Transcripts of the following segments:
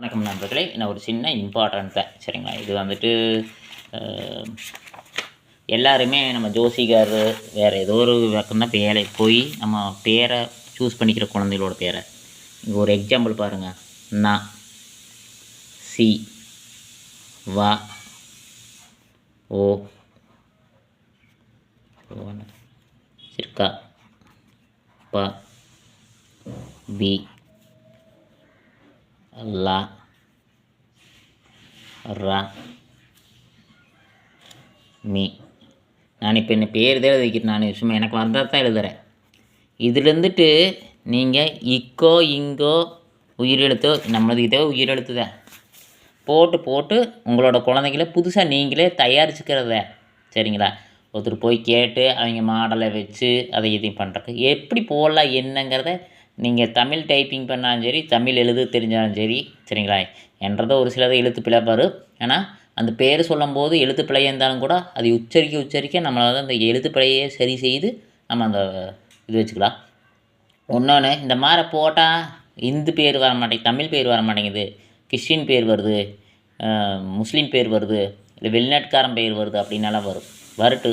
வணக்கம் நண்பர்களே. நான் ஒரு சின்ன இம்பார்ட்டன்ட் தான் சரிங்களா? இது வந்துட்டு எல்லாருமே நம்ம ஜோசிகார் வேறு ஏதோ ஒரு பக்கம்தான் பேரை போய் நம்ம பேரை சூஸ் பண்ணிக்கிற குழந்தைகளோட பேரை. இங்கே ஒரு எக்ஸாம்பிள் பாருங்கள் நான் சி வா ஓ சிற்கா ப பி லா ரா மீ நான் இப்போ என்ன பேர் தான் எழுதிக்கிறேன் நான் சும்மா எனக்கு வந்தால் தான் எழுதுகிறேன் இதுலேருந்துட்டு நீங்கள் இக்கோ இங்கோ உயிரெழுத்தோ நம்மளது இதோ உயிரெழுத்து தான். போட்டு போட்டு உங்களோட குழந்தைங்கள புதுசாக நீங்களே தயாரிச்சுக்கிறத. சரிங்களா? ஒருத்தர் போய் கேட்டு அவங்க மாடலை வச்சு அதை இதையும் பண்ணுறக்கு எப்படி போடலாம் என்னங்கிறத நீங்கள் தமிழ் டைப்பிங் பண்ணாலும் சரி தமிழ் எழுத தெரிஞ்சாலும் சரி சரிங்களா? என்றதை ஒரு சிலதை எழுத்து பிழை வரும் ஆனால் அந்த பேர் சொல்லும்போது எழுத்து பிழையாக இருந்தாலும் கூட அதை உச்சரிக்க உச்சரிக்க நம்மளால் அந்த எழுத்து பிழையை சரி செய்து நம்ம அந்த இது வச்சுக்கலாம். இன்னொன்று இந்த மாதிரி போட்டால் இந்து பேர் வர மாட்டேங்குது தமிழ் பேர் வர மாட்டேங்குது கிறிஸ்டின் பேர் வருது முஸ்லீம் பேர் வருது இல்லை வெளிநாட்டுக்காரன் பேர் வருது அப்படின்னாலாம் வரும். வரட்டு.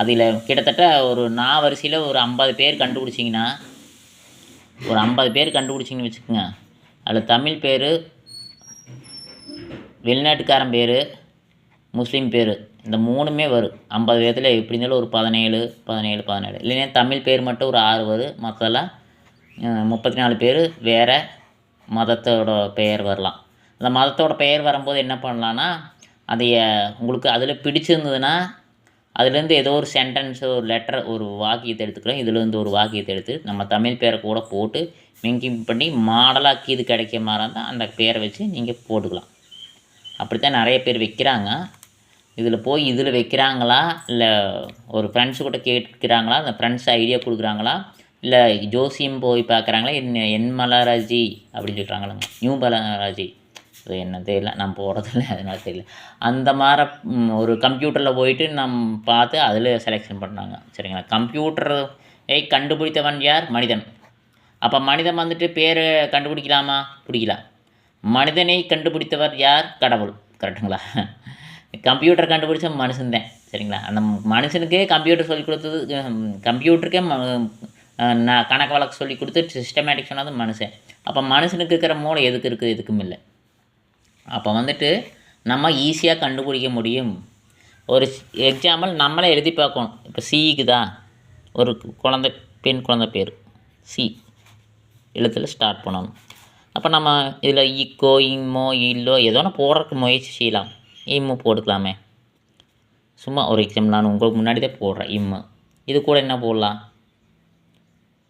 அதில் கிட்டத்தட்ட ஒரு நா வரிசையில் ஒரு ஐம்பது பேர் கண்டுபிடிச்சிங்கன்னா ஒரு ஐம்பது பேர் கண்டுபிடிச்சிங்கன்னு வச்சுக்கோங்க. அதில் தமிழ் பேர் வெளிநாட்டுக்காரன் பேர் முஸ்லீம் பேர் இந்த மூணுமே வரும். ஐம்பது பேர்த்தில் எப்படி இருந்தாலும் ஒரு பதினேழு பதினேழு பதினேழு. இல்லைன்னா தமிழ் பேர் மட்டும் ஒரு ஆறு வரும் மற்றெல்லாம் முப்பத்தி நாலு பேர் வேறு மதத்தோட பெயர் வரலாம். அந்த மதத்தோட பெயர் வரும்போது என்ன பண்ணலான்னா அதைய உங்களுக்கு அதில் பிடிச்சிருந்ததுன்னா அதுலேருந்து ஏதோ ஒரு சென்டென்ஸ் ஒரு லெட்டர் ஒரு வாக்கியத்தை எடுத்துக்கிறோம். இதுலேருந்து ஒரு வாக்கியத்தை எடுத்து நம்ம தமிழ் பேரை கூட போட்டு மிங்கிங் பண்ணி மாடலாக்கி இது கிடைக்க மாதிரி இருந்தால் அந்த பேரை வச்சு நீங்கள் போட்டுக்கலாம். அப்படித்தான் நிறைய பேர் வைக்கிறாங்க. இதில் போய் இதில் வைக்கிறாங்களா? இல்லை ஒரு ஃப்ரெண்ட்ஸு கூட கேட்கிறாங்களா? அந்த ஃப்ரெண்ட்ஸ் ஐடியா கொடுக்குறாங்களா? இல்லை ஜோசியம் போய் பார்க்குறாங்களா? என் என் மலராஜி அப்படின்னு சொல்கிறாங்களா நியூ மலராஜி. அது என்ன தெரியல. நான் போகிறதில்ல அதனால தெரியல. அந்த மாதிரி ஒரு கம்ப்யூட்டரில் போயிட்டு நம் பார்த்து அதில் செலெக்ஷன் பண்ணாங்க. சரிங்களா? கம்ப்யூட்டரை கண்டுபிடித்தவன் யார்? மனிதன். அப்போ மனிதன் வந்துட்டு பேர் கண்டுபிடிக்கலாமா? பிடிக்கலாம் மனிதனை கண்டுபிடித்தவர் யார்? கடவுள். கரெக்டுங்களா? கம்ப்யூட்டர் கண்டுபிடிச்ச மனுஷன்தான் சரிங்களா? அந்த மனுஷனுக்கே கம்ப்யூட்டர் சொல்லி கொடுத்தது கம்ப்யூட்டருக்கே ம நான் கணக்கு வழக்கு சொல்லி கொடுத்து சிஸ்டமேட்டிக் சொன்னது மனுஷன். அப்போ மனுஷனுக்கு இருக்கிற மூளை எதுக்கு இருக்குது எதுக்கும் இல்லை. அப்போ வந்துட்டு நம்ம ஈஸியாக கண்டுபிடிக்க முடியும். ஒரு எக்ஸாம்பிள் நம்மளே எழுதி பார்க்கணும். இப்போ சிக்கு தான் ஒரு குழந்தை பெண் குழந்தை பேர். சி எழுத்தில் ஸ்டார்ட் பண்ணணும். அப்போ நம்ம இதில் இக்கோ இம்மோ இல்லோ ஏதோ ஒன்று போடுறதுக்கு முயற்சி செய்யலாம். இம்மு போட்டுக்கலாமே. சும்மா ஒரு எக்ஸாம்பிள் நான் உங்களுக்கு முன்னாடி தான் போடுறேன். இம்மு. இது கூட என்ன போடலாம்?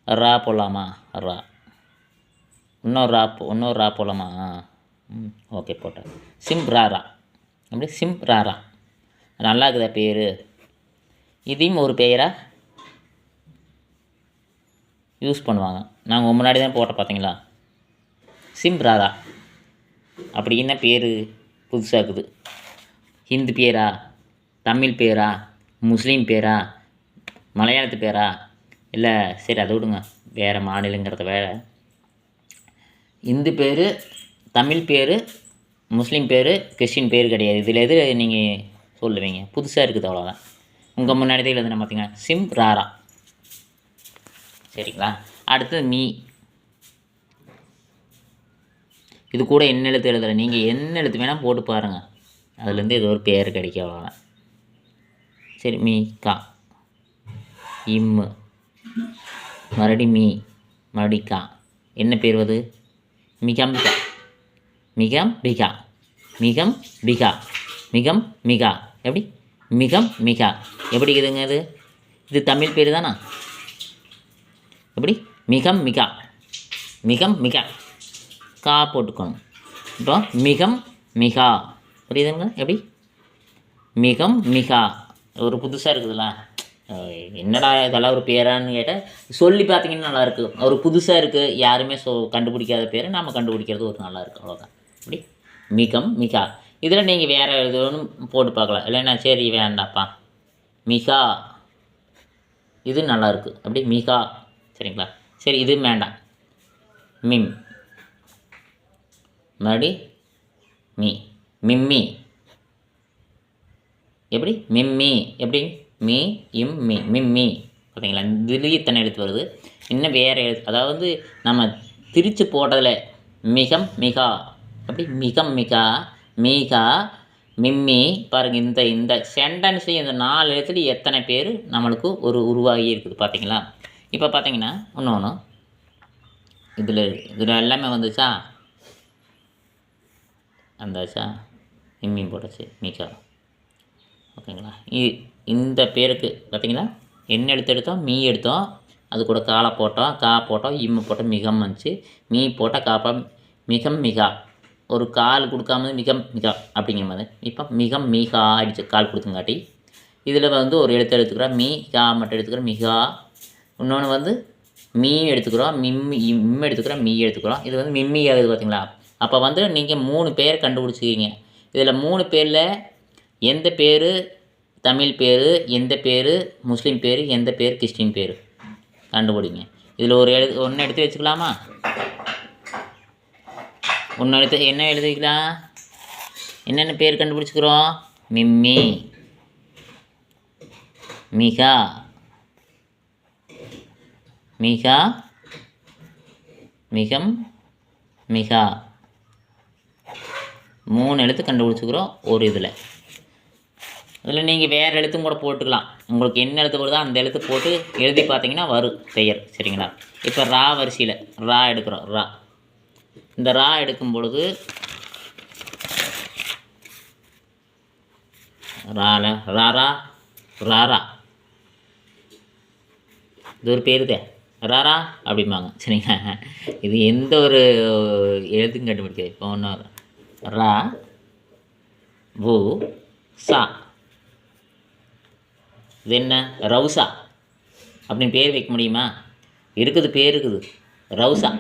ரா போடலாமா? ரா. இன்னொரு ரா போ- இன்னொரு ரா போடலாமா? ம் ஓகே போட்டேன். சிம் ராரா அப்படி சிம் ராரா நல்லா இருக்குதா பேர்? இதையும் ஒரு பெயராக யூஸ் பண்ணுவாங்க. நாங்கள் முன்னாடி தான் போட்ட பார்த்தீங்களா சிம் ராரா அப்படி என்ன பேர்? புதுசாக இருக்குது. ஹிந்து பேரா? தமிழ் பேரா? முஸ்லீம் பேரா? மலையாளத்து பேரா? இல்லை சரி அதை விடுங்க. வேறு மாநிலங்கிறத வேற இந்து பேர் தமிழ் பேர் முஸ்லீம் பேர் கிறிஸ்டின் பேர் கிடையாது. இதில் எது நீங்கள் சொல்லுவீங்க? புதுசாக இருக்குது அவ்வளோதான் உங்கள் முன்னாடி தான் எழுதுன பார்த்தீங்க சிம் ராரா. சரிங்களா? அடுத்தது மீ. இது கூட என்ன எழுத்து எழுதலை. நீங்கள் என்ன எழுத்து வேணால் போட்டு பாருங்கள் அதுலேருந்து ஏதோ ஒரு பேர் கிடைக்கும் அவ்வளோதான் சரி மீ கா. இம்மு மறுபடி மீ. மறுபடி கா. என்ன பேர் அது? மிகம் மிகம் மிகா. மிகம் மிகா. மிகம் மிகா. எப்படி? மிகம் மிகா. எப்படி இருக்குதுங்க இது? இது தமிழ் பேர் தானா? எப்படி? மிகம் மிகா. மிகம் மிகா. கா போட்டுக்கணும் இப்போ மிகம் மிகா. புரியுதுங்க? எப்படி? மிகம் மிகா. ஒரு புதுசாக இருக்குதுல்ல? என்னடா இதெல்லாம் ஒரு பேரான்னு கேட்டால் சொல்லி பார்த்தீங்கன்னா நல்லாயிருக்கு ஒரு புதுசாக இருக்குது யாருமே சொ கண்டுபிடிக்காத பேரை நாம் கண்டுபிடிக்கிறது ஒரு நல்லாயிருக்கு அவ்வளோதான் அப்படி மிகம் மிகா. இதில் நீங்கள் வேறு எதுவும் போட்டு பார்க்கலாம். இல்லைன்னா சரி வேண்டாப்பா. மிகா. இது நல்லாயிருக்கு அப்படி மிகா. சரிங்களா? சரி இது வேண்டாம். மிம். மறுபடி மீ. மிம்மி. எப்படி? மிம்மி. எப்படி? மீ இம் மீ. மிம்மி. பார்த்தீங்களா? இதுலேயும் இத்தனை எழுத்து வருது. இன்னும் வேறு எழுத்து. அதாவது நம்ம திரித்து போட்டதில் மிகம் மிகா. அப்படி மிகம் மிகா மிக மிம்மி. பாருங்க இந்த இந்த சென்டென்ஸ்லையும் இந்த நாலு எழுத்துலையும் எத்தனை பேர் நம்மளுக்கு ஒரு உருவாகி இருக்குது பார்த்தீங்களா இப்போ பார்த்தீங்கன்னா இன்னொன்று இதில் இதில் எல்லாமே வந்துச்சா? வந்தாச்சா? மிம்மி போட்டாச்சு மிகா. ஓகேங்களா? இ- இந்த பேருக்கு பார்த்தீங்களா என்ன எழுத்து எடுத்தோம் மீ எடுத்தோம். அது கூட காலை போட்டோம் கா போட்டோம் இம்மு போட்டோம் மிகம் வந்துச்சு. மீ போட்டால் காப்பா மிகம் மிகா. ஒரு கால் கொடுக்காம மிகம் மிகா அப்படிங்கிற மாதிரி. இப்போ மிகம் மிகா ஆயிடுச்சு கால் கொடுத்தங்காட்டி இதில் வந்து ஒரு எழுத்து எடுத்துக்கிறோம். மீ கா மட்டும் எடுத்துக்கிறோம். மிகா. இன்னொன்று வந்து மீ எடுத்துக்கிறோம். மிம்மி இம் எடுத்துக்கிறோம். மீ எடுத்துக்கிறோம். இது வந்து மிம்மி ஆகுது பார்த்தீங்களா அப்போ வந்து நீங்கள் மூணு பேர் கண்டுபிடிச்சிக்கிங்க இதில் மூணு பேரில் எந்த பேர் தமிழ் பேர் எந்த பேர் முஸ்லீம் பேர் எந்த பேர் கிறிஸ்டின் பேர்? கண்டுபிடிங்க. இதில் ஒரு எழு ஒன்று எடுத்து வச்சுக்கலாமா? ஒன்று எழுத்து என்ன எழுதிக்கலாம் என்னென்ன பேர் கண்டுபிடிச்சிக்கிறோம்? மிம்மி. மிகா. மிகா. மிகம். மிகா. மூணு எழுத்து கண்டுபிடிச்சிக்கிறோம் ஒரு இதில். இதில் நீங்கள் வேறு எழுத்தும் கூட போட்டுக்கலாம். உங்களுக்கு என்ன எழுத்து வருதோ அந்த எழுத்து போட்டு எழுதி பார்த்தீங்கன்னா வரும் பெயர். சரிங்களா? இப்போ ரா வரிசையில் ரா எடுக்கிறோம். ரா. இந்த ரா எடுக்கும் பொழுது ரால ராரா ராரா இது ஒரு பேருதே ராரா அப்படிம்பாங்க. சரிங்களா? இது எந்த ஒரு எழுத்துக்கும் கண்டுபிடிக்காது இப்போ ஒன்று ரா வு சா. இது என்ன? ரவுசா. அப்படின்னு பேர் வைக்க முடியுமா? இருக்குது பேர் இருக்குது. ரவுசா.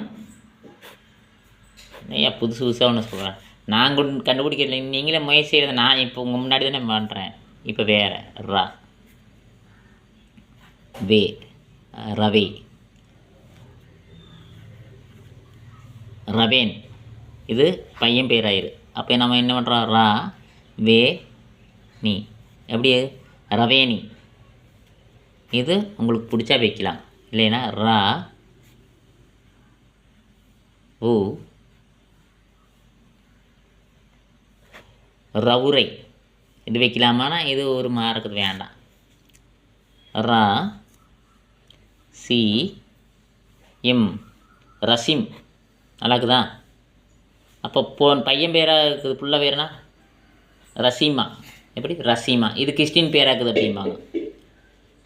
ஏன் புதுசு புதுசாக ஒன்று சொல்கிறேன் நான் கூட கண்டுபிடிக்கல நீங்களே முயற்சி செய்கிறத நான் இப்போ உங்கள் முன்னாடி தானே பண்ணுறேன் இப்போ வேறு ரா. வே. ரவி. ரவேன். இது பையன் பேராயிரு அப்போ நம்ம என்ன பண்ணுறோம் ரா வே நீ. எப்படி? ரவேணி. இது உங்களுக்கு பிடிச்சா வைக்கலாம். இல்லைன்னா ரா ஊ ரவுரை. இது வைக்கலாமானா? இது ஒரு மார்க்கு வேண்டாம் ரா சி எம் ரசிம். நல்லா அப்போ போன் பையன் பேராக இருக்குது புள்ள பேருனா? ரசீமா. எப்படி? ரசீமா. இது கிறிஸ்டின் பேராக இருக்குது அப்படிம்பாங்க.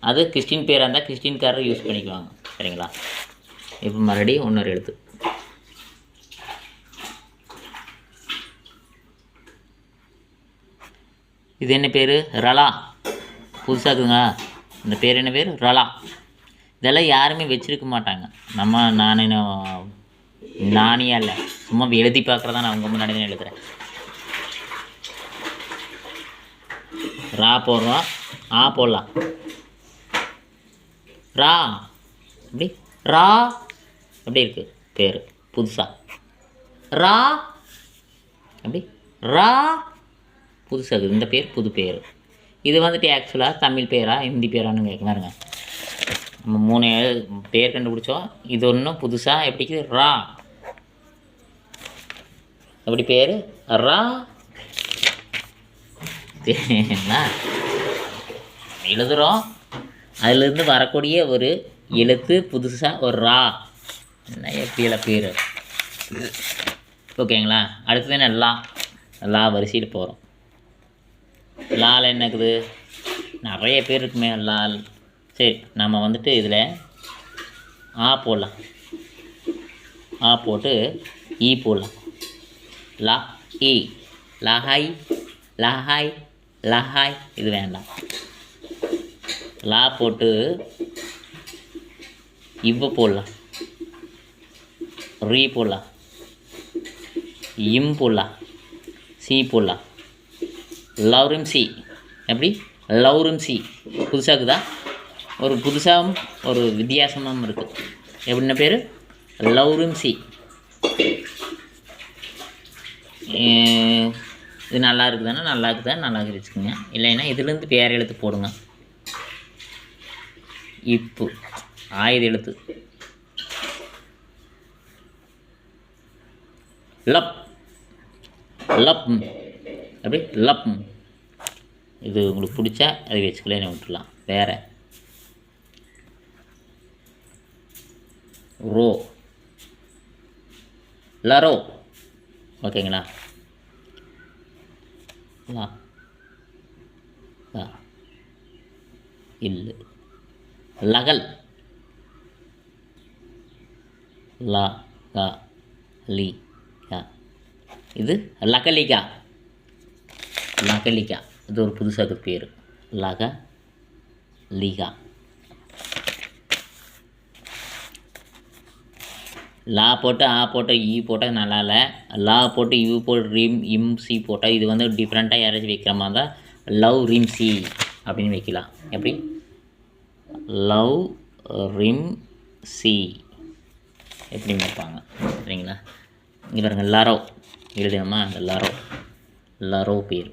அது கிறிஸ்டின் பேராக இருந்தால் கிறிஸ்டின்காரர் யூஸ் பண்ணிக்குவாங்க. சரிங்களா? இப்போ மறுபடியும் இன்னொரு எழுத்து. இது என்ன பேர்? ரலா. புதுசாக இருக்குங்க இந்த பேர் என்ன பேர்? ரலா. இதெல்லாம் யாருமே வச்சிருக்க மாட்டாங்க. நம்ம நானே நானியா இல்லை சும்மா எழுதி பார்க்குறதா நான் உங்கள் முன்னாடி தான் எழுதுகிறேன் ரா போடுறோம். ஆ போடலாம். ரா. எப்படி ரா. அப்படி இருக்குது பேர். புதுசாக ரா. அப்படி. ரா. புதுசாக இருக்குது இந்த பேர் புது பேர். இது வந்துட்டு ஆக்சுவலாக தமிழ் பேரா ஹிந்தி பேரான்னு கேட்க பாருங்க. நம்ம மூணு பேர் கண்டுபிடிச்சோம். இது ஒன்றும் புதுசாக எப்படி இருக்குது ரா. எப்படி பேர் ரா. என்ன எழுதுகிறோம் அதுலேருந்து வரக்கூடிய ஒரு எழுத்து புதுசாக ஒரு ரா. என்ன எப்படியில் பேர்? ஓகேங்களா? அடுத்தது என்ன? லா. லா வரிசையில் போகிறோம் லால் என்ன இருக்குது? நிறைய பேர் இருக்குமே லால். சரி நம்ம வந்துட்டு இதில் ஆ போடலாம். ஆ போட்டு ஈ போடலாம். லா இ லஹாய் லஹாய் லஹாய். இது வேண்டாம். லா போட்டு இவ்வ போடலாம். ரீ போடலாம். இம் போடலாம். சி போடலாம். லவ்ரிம் சி. எப்படி? லவ்ரிம் சி. புதுசாக இருக்குதா ஒரு புதுசாகவும் ஒரு வித்தியாசமாகவும் இருக்குது எப்படின்ன பேர்? லவ்ரிம் சி. இது நல்லா இருக்குதானா? நல்லா இருக்குதா? நல்லா இருக்குது வச்சுக்கோங்க. இல்லைன்னா இதுலேருந்து பேர் எழுத்து போடுங்க. இப்பு. ஆயுத எழுத்து. லப். லப். அப்படி லப். இது உங்களுக்கு பிடிச்சா அதை வச்சுக்கலன்னு விட்டுலாம் வேற. ரோ. லரோ ஓகேங்களா? லா. இல்லை. லகல். லா லி இது லகலிகா. லகலிகா இது ஒரு புதுசாக பேர். லக லிகா. லா போட்டு ஆ போட்டு ஈ போட்டால் நல்லா இல்லை. லா போட்டு யூ போட்டு ரிம் இம் சி போட்டால் இது வந்து டிஃப்ரெண்ட்டாக யாராச்சும் வைக்கிற மாதிரி தான் லவ் ரிம் சி அப்படின்னு வைக்கலாம். எப்படி? லவ் ரிம் சி எப்படி வைப்பாங்க. சரிங்களா? இங்கே பாருங்கள் லரோ. எழுதணுமா? அந்த லரோ. லரோ பேர்.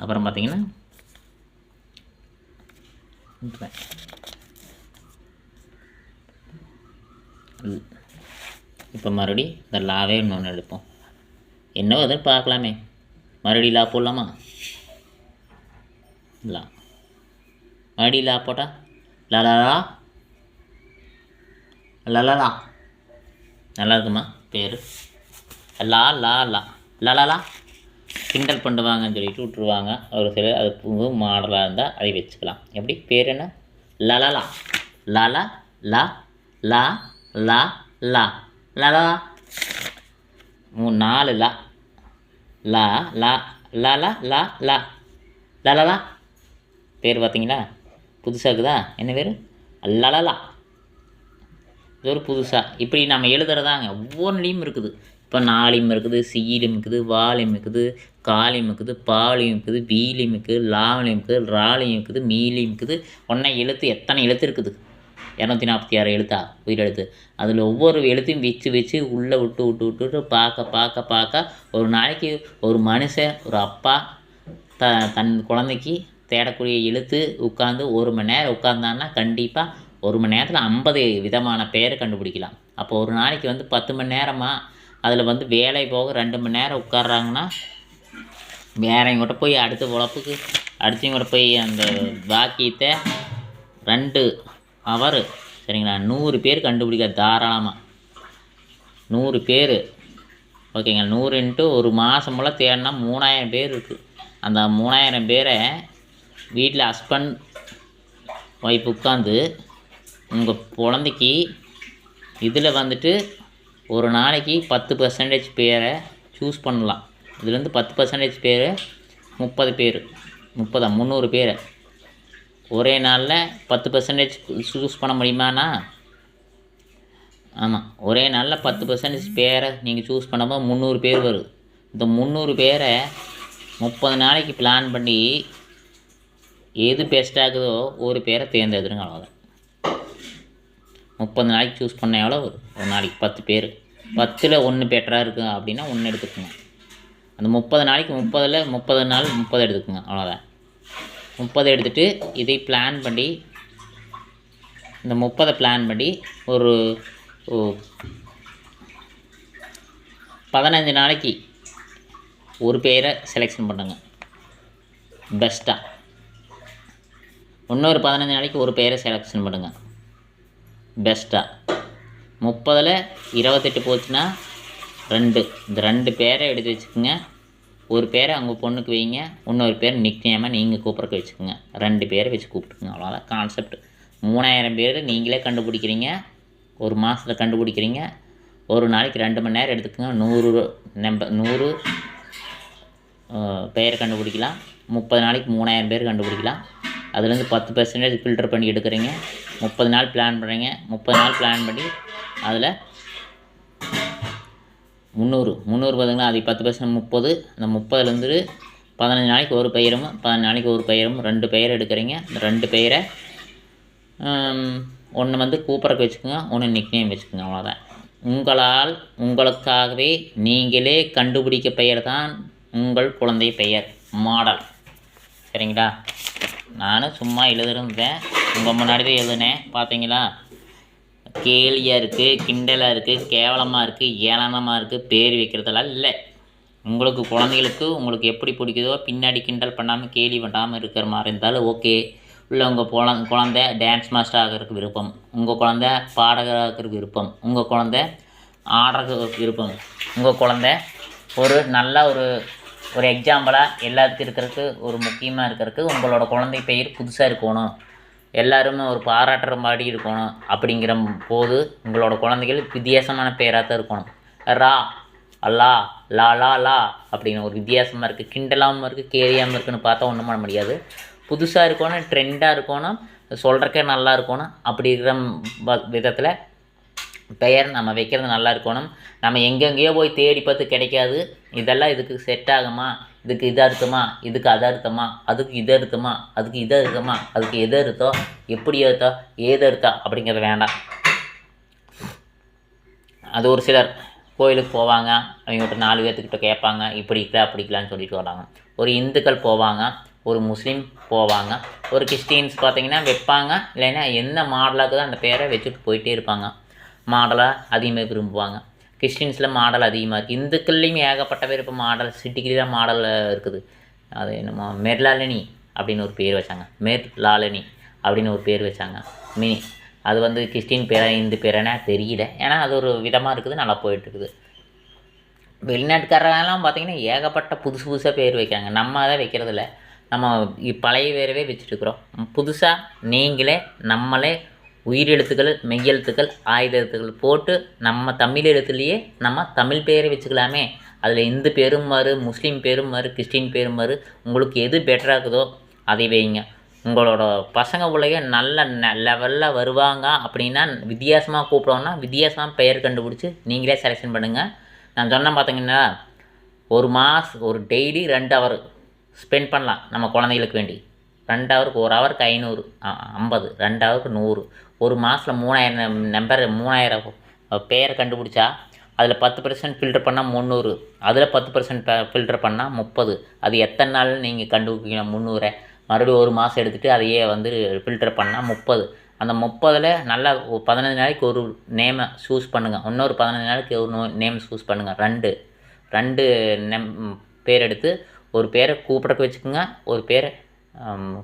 அப்புறம் பார்த்தீங்கன்னா இப்போ மறுபடி இந்த லாவே இன்னொன்று எடுப்போம். என்ன வருதுன்னு பார்க்கலாமே. மறுபடி லா போடலாமா? லா. மறுபடி லா போட்டா? லலலா லலலா நல்லா இருக்குமா? பேர். லா லா லா. லலலா கிண்டல் பண்ணுவாங்கன்னு சொல்லிட்டு விட்ருவாங்க ஒரு சில அது புது மாடலாக இருந்தால் அதை வச்சுக்கலாம் எப்படி பேர் என்ன லலலா லல லா லா லா லா லலா மூணு நாலு லா லா லா லலா லா லா லலலா பேர் பார்த்தீங்களா புதுசாக இருக்குதா என்ன பேர் லலலா இது ஒரு புதுசாக இப்படி நம்ம எழுதுறதாங்க ஒவ்வொன்றுலேயும் இருக்குது இப்போ நாளையும் இருக்குது சீலும் இருக்குது வாலையும் இருக்குது காலிம் இருக்குது பாலியும் இருக்குது வீலிம் இருக்குது லாவலியும் இருக்குது ராலியும் இருக்குது மீலியும் இருக்குது. ஒன்றை எழுத்து எத்தனை எழுத்து இருக்குது? இரநூத்தி நாற்பத்தி ஆறு எழுத்தா? உயிரெழுத்து. அதில் ஒவ்வொரு எழுத்தையும் வச்சு வச்சு உள்ளே விட்டு விட்டு விட்டு விட்டு பார்க்க பார்க்க பார்க்க ஒரு நாளைக்கு ஒரு மனுஷன் ஒரு அப்பா த தன் குழந்தைக்கு தேடக்கூடிய எழுத்து உட்காந்து ஒரு மணி நேரம் உட்காந்தான்னா கண்டிப்பாக ஒரு மணி நேரத்தில் ஐம்பது விதமான பேரை கண்டுபிடிக்கலாம். அப்போ ஒரு நாளைக்கு வந்து பத்து மணி நேரமாக அதில் வந்து வேலை போக ரெண்டு மணி நேரம் உட்கார்றாங்கன்னா வேறவங்கிட்ட போய் அடுத்த உழப்புக்கு அடுத்தவங்கிட்ட போய் அந்த வாக்கியத்தை ரெண்டு ஹவரு சரிங்களா? நூறு பேர் கண்டுபிடிக்க தாராளமாக நூறு பேர். ஓகேங்க நூறு இன்ட்டு ஒரு மாதம் போல் தேடினா மூணாயிரம் பேர் இருக்குது அந்த மூணாயிரம் பேரை வீட்டில் ஹஸ்பண்ட் ஒய்ஃப் உட்காந்து உங்கள் குழந்தைக்கு இதில் வந்துட்டு ஒரு நாளைக்கு பத்து பர்சன்டேஜ் பேரை சூஸ் பண்ணலாம். இதுலேருந்து பத்து பர்சன்டேஜ் பேர் முப்பது பேர். முப்பதா முந்நூறு பேர். ஒரே நாளில் பத்து பர்சன்டேஜ் சூஸ் பண்ண முடியுமாண்ணா? ஆமாம் ஒரே நாளில் பத்து பர்சன்டேஜ் பேரை நீங்கள் சூஸ் பண்ணும்போது முந்நூறு பேர் வரும் இந்த முந்நூறு பேரை முப்பது நாளைக்கு பிளான் பண்ணி எது பெஸ்ட்டாகுதோ ஒரு பேரை தேர்ந்தெடுத்துருங்க அவ்வளோதான் முப்பது நாளைக்கு சூஸ் பண்ண எவ்வளோ வரும் ஒரு நாளைக்கு பத்து பேர். பத்தில் ஒன்று பெட்டராக இருக்குது அப்படின்னா ஒன்று எடுத்துக்கணும் அந்த முப்பது நாளைக்கு முப்பதில் முப்பது நாள் முப்பது எடுத்துக்கோங்க அவ்வளோதான் முப்பது எடுத்துகிட்டு இதை பிளான் பண்ணி இந்த முப்பதை பிளான் பண்ணி ஒரு பதினஞ்சு நாளைக்கு ஒரு பேரை செலெக்ஷன் பண்ணுங்க. பெஸ்ட்டாக இன்னொரு பதினஞ்சு நாளைக்கு ஒரு பேரை செலெக்ஷன் பண்ணுங்கள் பெஸ்ட்டாக முப்பதில் இருபத்தெட்டு போச்சுன்னா ரெண்டு. இந்த ரெண்டு பேரை எடுத்து வச்சுக்கோங்க. ஒரு பேரை அவங்க பொண்ணுக்கு வைங்க. இன்னொரு பேர் நிக்னேமாக நீங்கள் கூப்பிட்றக்கு வச்சுக்கோங்க. ரெண்டு பேரை வச்சு கூப்பிட்டுக்குங்க. அவ்வளோதான் கான்செப்ட் மூணாயிரம் பேர் நீங்களே கண்டுபிடிக்கிறீங்க. ஒரு மாதத்தில் கண்டுபிடிக்கிறீங்க. ஒரு நாளைக்கு ரெண்டு மணி நேரம் எடுத்துக்கோங்க. நூறு நம்ப நூறு பெயர் கண்டுபிடிக்கலாம். முப்பது நாளைக்கு மூணாயிரம் பேர் கண்டுபிடிக்கலாம். அதுலேருந்து பத்து பர்சன்டேஜ் ஃபில்டர் பண்ணி எடுக்கிறீங்க. முப்பது நாள் பிளான் பண்ணுறீங்க முப்பது நாள் பிளான் பண்ணி அதில் முந்நூறு. முந்நூறு பார்த்திங்கன்னா அது பத்து பர்சன்ட் முப்பது. அந்த முப்பதுலேருந்து பதினஞ்சு நாளைக்கு ஒரு பெயரும் பதினஞ்சு நாளைக்கு ஒரு பெயரும் ரெண்டு பெயர் எடுக்கிறீங்க. இந்த ரெண்டு பெயரை ஒன்று வந்து கூப்பிட்றக்கு வச்சுக்கோங்க ஒன்று நிக்னேம் வச்சுக்கோங்க அவ்வளோதான் உங்களால் உங்களுக்காகவே நீங்களே கண்டுபிடிக்க பெயர் தான் உங்கள் குழந்தை பெயர் மாடல். சரிங்களா? நானும் சும்மா எழுதிருந்தேன். உங்கள் முன்னாடி தான் எழுதுனேன். பார்த்தீங்களா கேலியாக இருக்குது கிண்டலாக இருக்குது கேவலமாக இருக்குது ஏளனமாக இருக்குது பேர் வைக்கிறதெல்லாம் இல்லை. உங்களுக்கு குழந்தைகளுக்கு உங்களுக்கு எப்படி பிடிக்குதோ பின்னாடி கிண்டல் பண்ணாமல் கேலி பண்ணாமல் இருக்கிற மாதிரி இருந்தாலும் ஓகே. இல்லை உங்கள் குழந்த குழந்த டான்ஸ் மாஸ்டர் ஆகிறதுக்கு விருப்பம். உங்கள் குழந்த பாடகராகிறதுக்கு விருப்பம். உங்கள் குழந்த ஆடுறதுக்கு விருப்பம். உங்கள் குழந்த ஒரு நல்ல ஒரு ஒரு எக்ஸாம்பிளாக எல்லாத்துக்கும் இருக்கிறதுக்கு ஒரு முக்கியமாக இருக்கிறதுக்கு உங்களோட குழந்தை பெயர் புதுசாக இருக்கணும். எல்லாருமே ஒரு பாராட்டுற மாதிரி இருக்கணும் அப்படிங்கிற போது உங்களோட குழந்தைகள் வித்தியாசமான பேராக தான் இருக்கணும். ரா அல்லா லா லா லா அப்படின்னு ஒரு வித்தியாசமாக இருக்குது கிண்டலாகவும் இருக்குது கேரியாமல் இருக்குன்னு பார்த்தா ஒன்றும் பண்ண முடியாது. புதுசாக இருக்கணும் ட்ரெண்டாக இருக்கணும் சொல்கிறக்கே நல்லா இருக்கணும் அப்படி இருக்கிற விதத்தில் பெயர் நம்ம வைக்கிறது நல்லா இருக்கணும். நம்ம எங்கெங்கேயோ போய் தேடி பார்த்து கிடைக்காது. இதெல்லாம் இதுக்கு செட் ஆகுமா? இதுக்கு இது அர்த்தமா? இதுக்கு அது அர்த்தமா? அதுக்கு இது அர்த்தமா? அதுக்கு இது அர்த்தமா? அதுக்கு எது அர்த்தோ எப்படி அர்த்தோ ஏது அர்த்தா அப்படிங்கிறது வேண்டாம். அது ஒரு சிலர் கோயிலுக்கு போவாங்க அவங்ககிட்ட நாலு பேர்த்துக்கிட்ட கேட்பாங்க இப்படி இருக்கலாம் அப்படி இருக்கலாம்னு சொல்லிட்டு வராங்க. ஒரு இந்துக்கள் போவாங்க ஒரு முஸ்லீம் போவாங்க ஒரு கிறிஸ்டின்ஸ் பார்த்தீங்கன்னா வைப்பாங்க இல்லைன்னா என்ன மாடலாக அந்த பேரை வச்சுட்டு போயிட்டே இருப்பாங்க. மாடலாக அதிகமாக விரும்புவாங்க. கிறிஸ்டின்ஸில் மாடல் அதிகமாக இருக்குது இந்துக்கள்லேயும் ஏகப்பட்ட பேர் இப்போ மாடல் சிட்டிக்கு தான் மாடல் இருக்குது. அது என்னமோ மெர்லாலினி அப்படின்னு ஒரு பேர் வச்சாங்க. மெர் லாலினி அப்படின்னு ஒரு பேர் வச்சாங்க. மினி. அது வந்து கிறிஸ்டின் பேரா இந்து பேரானே தெரியல. ஏன்னா அது ஒரு விதமாக இருக்குது நல்லா போயிட்டுருக்குது. வெளிநாட்டுக்காரங்கெல்லாம் பார்த்திங்கன்னா ஏகப்பட்ட புதுசு புதுசாக பேர் வைக்கிறாங்க. நம்ம அதை வைக்கிறதில்ல. நம்ம பழைய பேரவே வச்சுட்டுருக்குறோம். புதுசாக நீங்களே நம்மளே உயிரெழுத்துக்கள் மெய்யெழுத்துக்கள் ஆயுத எழுத்துக்கள் போட்டு நம்ம தமிழ் எழுத்துலேயே நம்ம தமிழ் பேரை வச்சுக்கலாமே. அதில் இந்து பேரும் மாறு முஸ்லீம் பேரும் வரு கிறிஸ்டின் பேரும் மாறு உங்களுக்கு எது பெட்டராக இருக்குதோ அதை வைங்க. உங்களோட பசங்க பிள்ளைங்க நல்ல லெவலில் வருவாங்க அப்படின்னா வித்தியாசமாக கூப்பிடோன்னா வித்தியாசமாக பெயர் கண்டுபிடிச்சி நீங்களே செலெக்ஷன் பண்ணுங்கள் நான் சொன்னேன் பார்த்தீங்கன்னா ஒரு மாஸ் ஒரு டெய்லி ரெண்டு ஹவர் ஸ்பெண்ட் பண்ணலாம் நம்ம குழந்தைகளுக்கு வேண்டி. ரெண்டு ஹவருக்கு ஒரு ஹவருக்கு ஐநூறு ஐம்பது ரெண்டு ஹவருக்கு நூறு. ஒரு மாதத்தில் மூணாயிரம் நம்பர் மூணாயிரம் பேரை கண்டுபிடிச்சா அதில் பத்து பர்சன்ட் ஃபில்டர் பண்ணால் முந்நூறு அதில் பத்து பர்சன்ட் ஃபில்டர் பண்ணால் முப்பது. அது எத்தனை நாள் நீங்கள் கண்டுபிடிக்கணும் முந்நூறை? மறுபடியும் ஒரு மாதம் எடுத்துகிட்டு அதையே வந்து ஃபில்டர் பண்ணால் முப்பது. அந்த முப்பதில் நல்லா ஒரு பதினஞ்சு நாளைக்கு ஒரு நேமை சூஸ் பண்ணுங்கள் இன்னொரு பதினஞ்சு நாளைக்கு ஒரு நேம் சூஸ் பண்ணுங்கள் ரெண்டு. ரெண்டு நெம் பேர் எடுத்து ஒரு பேரை கூப்பிட்றக்கு வச்சுக்கோங்க. ஒரு பேரை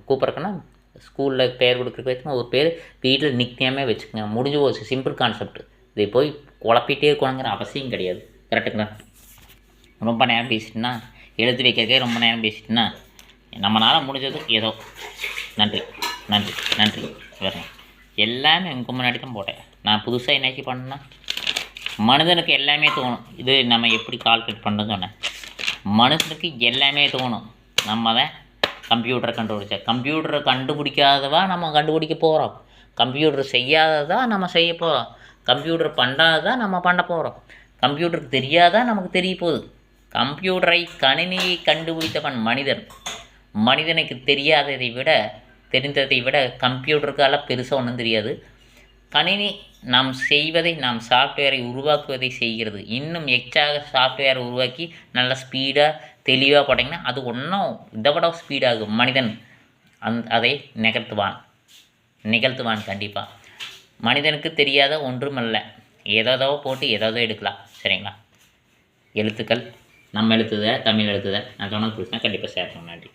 கூப்பிட்றக்குன்னா ஸ்கூலில் பேர் கொடுக்குறக்கு வச்சுக்கோங்க ஒரு பேர் வீட்டில் நிக்னேமே வச்சுக்கோங்க. முடிஞ்சு போச்சு சிம்பிள் கான்செப்ட் இதை போய் குழப்பிட்டே இருக்கணுங்கிற அவசியம் கிடையாது. கரெக்டுங்களா ரொம்ப நேரம் பேசிட்டுனா எழுதி வைக்கிறக்கே ரொம்ப நேரம் பேசிட்டுனா நம்மளால் முடிஞ்சது ஏதோ. நன்றி. நன்றி. நன்றி. வரேன். எல்லாமே உங்கள் முன்னாடி தான் போட்டேன். நான் புதுசாக என்னாச்சு பண்ணேன்னா மனிதனுக்கு எல்லாமே தோணும். இது நம்ம எப்படி கால்குலேட் பண்ணுறதுன்னு சொன்னேன். மனுஷனுக்கு எல்லாமே தோணும். நம்ம தான் கம்ப்யூட்டரை கண்டுபிடிச்சா கம்ப்யூட்டரை கண்டுபிடிக்காதவா நம்ம கண்டுபிடிக்க போகிறோம் கம்ப்யூட்டர் செய்யாததா நம்ம செய்ய போகிறோம் கம்ப்யூட்டர் பண்ணாததான் நம்ம பண்ண போகிறோம் கம்ப்யூட்டருக்கு தெரியாதா நமக்கு தெரிய போகுது. கம்ப்யூட்டரை கணினியை கண்டுபிடித்தவன் மனிதன். மனிதனுக்கு தெரியாததை விட தெரிந்ததை விட கம்ப்யூட்டருக்கால பெருசாக ஒன்றும் தெரியாது. கணினி நாம் செய்வதை நாம் சாஃப்ட்வேரை உருவாக்குவதை செய்கிறது. இன்னும் எக்ஸ்ட்ராக சாஃப்ட்வேரை உருவாக்கி நல்ல ஸ்பீடாக தெளிவாக போட்டிங்கன்னா அது ஒன்றும் இதை விட ஸ்பீடாகும் மனிதன் அந் அதை நிகழ்த்துவான் நிகழ்த்துவான் கண்டிப்பாக மனிதனுக்கு தெரியாத ஒன்றுமல்ல. ஏதோதோ போட்டு ஏதோதோ எடுக்கலாம். சரிங்களா? எழுத்துக்கள். நம்ம எழுத்துத தமிழ் எழுத்துத நான் சொன்னது பிடிச்சினா கண்டிப்பாக சேர்க்கணும் நன்றி.